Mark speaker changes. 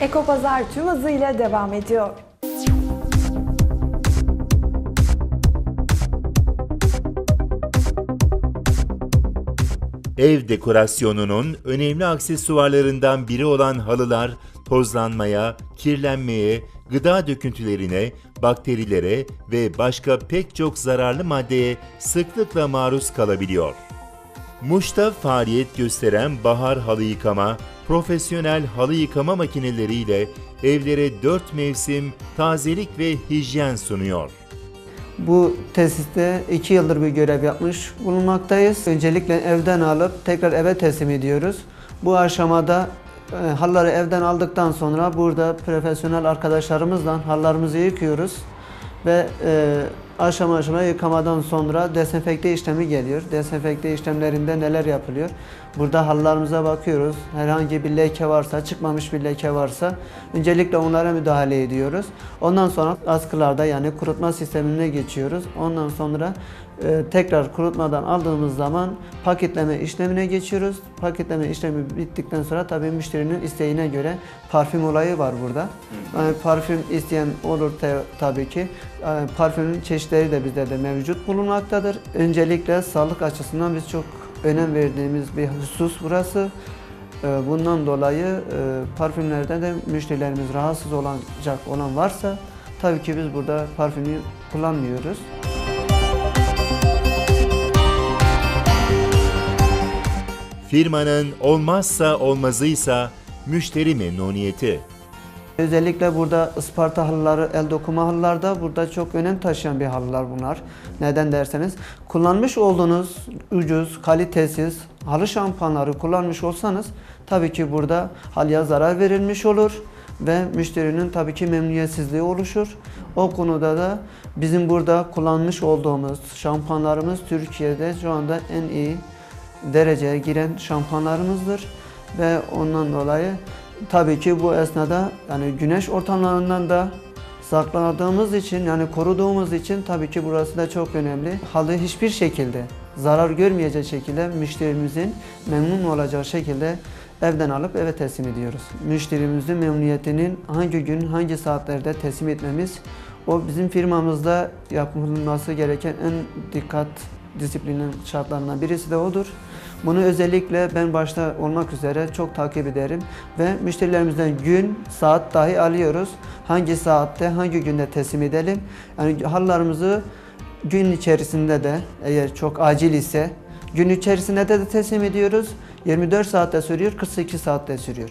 Speaker 1: Ekopazar tüm hızıyla devam ediyor.
Speaker 2: Ev dekorasyonunun önemli aksesuarlarından biri olan halılar tozlanmaya, kirlenmeye, gıda döküntülerine, bakterilere ve başka pek çok zararlı maddeye sıklıkla maruz kalabiliyor. Muş'ta faaliyet gösteren Bahar Halı Yıkama, profesyonel halı yıkama makineleriyle evlere 4 mevsim tazelik ve hijyen sunuyor.
Speaker 3: Bu tesiste 2 yıldır bir görev yapmış bulunmaktayız. Öncelikle evden alıp tekrar eve teslim ediyoruz. Bu aşamada e, halları evden aldıktan sonra burada profesyonel arkadaşlarımızla hallarımızı yıkıyoruz. Ve e, aşama aşama yıkamadan sonra desenfekte işlemi geliyor. Desenfekte işlemlerinde neler yapılıyor? Burada hallarımıza bakıyoruz. Herhangi bir leke varsa, çıkmamış bir leke varsa öncelikle onlara müdahale ediyoruz. Ondan sonra askılarda yani kurutma sistemine geçiyoruz. Ondan sonra e, tekrar kurutmadan aldığımız zaman paketleme işlemine geçiyoruz. Paketleme işlemi bittikten sonra tabii müşterinin isteğine göre parfüm olayı var burada. Yani parfüm isteyen olur tabii ki. Yani parfümün çeşitleri de bizde de mevcut bulunmaktadır. Öncelikle sağlık açısından biz çok önem verdiğimiz bir husus burası. Ee, Bundan dolayı e, parfümlerde de müşterilerimiz rahatsız olacak olan varsa tabii ki biz burada parfümü kullanmıyoruz.
Speaker 2: Firmanın olmazsa olmazıysa müşteri memnuniyeti.
Speaker 3: Özellikle burada Isparta halıları, el dokuma halılar da burada çok önem taşıyan bir halılar bunlar. Neden derseniz kullanmış olduğunuz ucuz, kalitesiz halı şampuanları kullanmış olsanız tabii ki burada halıya zarar verilmiş olur ve müşterinin tabii ki memnuniyetsizliği oluşur. O konuda da bizim burada kullanmış olduğumuz şampuanlarımız Türkiye'de şu anda en iyi dereceye giren şampuanlarımızdır ve ondan dolayı tabii ki bu esnada yani güneş ortamlarından da sakladığımız için yani koruduğumuz için tabii ki burası da çok önemli. Halı hiçbir şekilde zarar görmeyecek şekilde müşterimizin memnun olacağı şekilde evden alıp eve teslim ediyoruz. Müşterimizin memnuniyetinin hangi gün hangi saatlerde teslim etmemiz o bizim firmamızda yapılması gereken en dikkat disiplinin şartlarından birisi de odur. Bunu özellikle ben başta olmak üzere çok takip ederim ve müşterilerimizden gün, saat dahi alıyoruz. Hangi saatte, hangi günde teslim edelim. Yani hallarımızı gün içerisinde de eğer çok acil ise gün içerisinde de, teslim ediyoruz. 24 saatte sürüyor, 48 saatte sürüyor.